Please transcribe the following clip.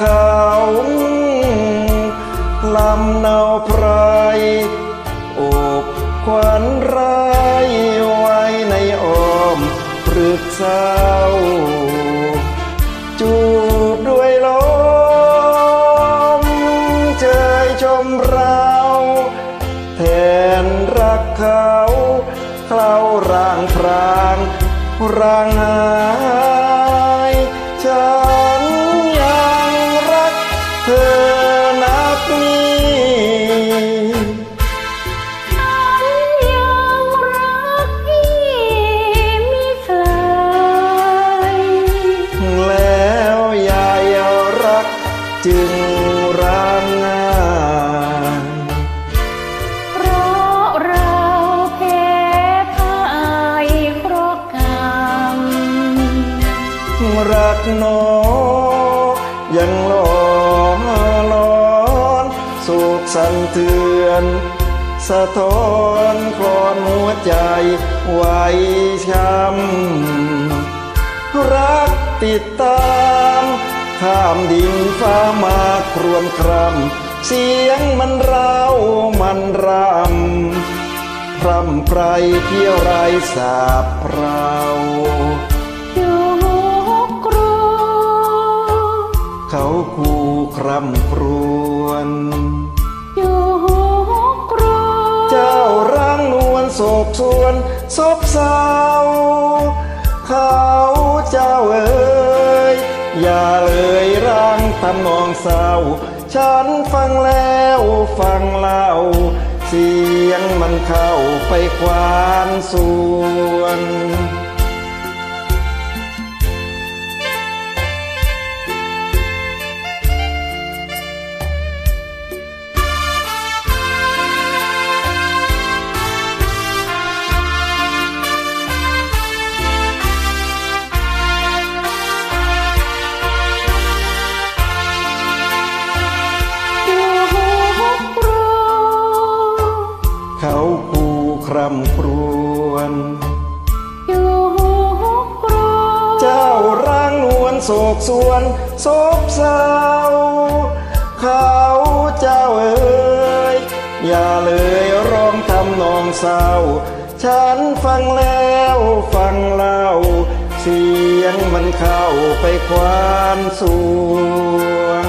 เขาลำเนาไพรโอบควันไรไว้ในอ้อมปรึกเศร้าจูบด้วยลมเจยชมเราแทนรักเขา เคล้าร่างพรางร่างหา จึงร่างงานเพราะเราแพ้พ่ายเพราะกรรมรักน้องยังหลอนลอนสุขสันเทือน สะท้อนคลอนหัวใจไว้ช้ำรักติดตาม ข้ามดินฟ้ามาครวนครำเสียงมันเราวมันรำพร่ำไพรเที่ยวไรสาบเราอยู่กรูเขาคู่คร่ำครวญอยู่กรูเจ้าร่างนวลโศกสวนซบเศร้า เศร้า ฉันฟังแล้วฟังเล่า เสียงมันเข้าไปควานส่วน โศกสวนโศบเศร้าเขาเจ้าเอ๋ยอย่าเลยร้องทำนองเศร้า ฉันฟังแล้วฟังเล่า เสียงมันเข้าไปควานสวง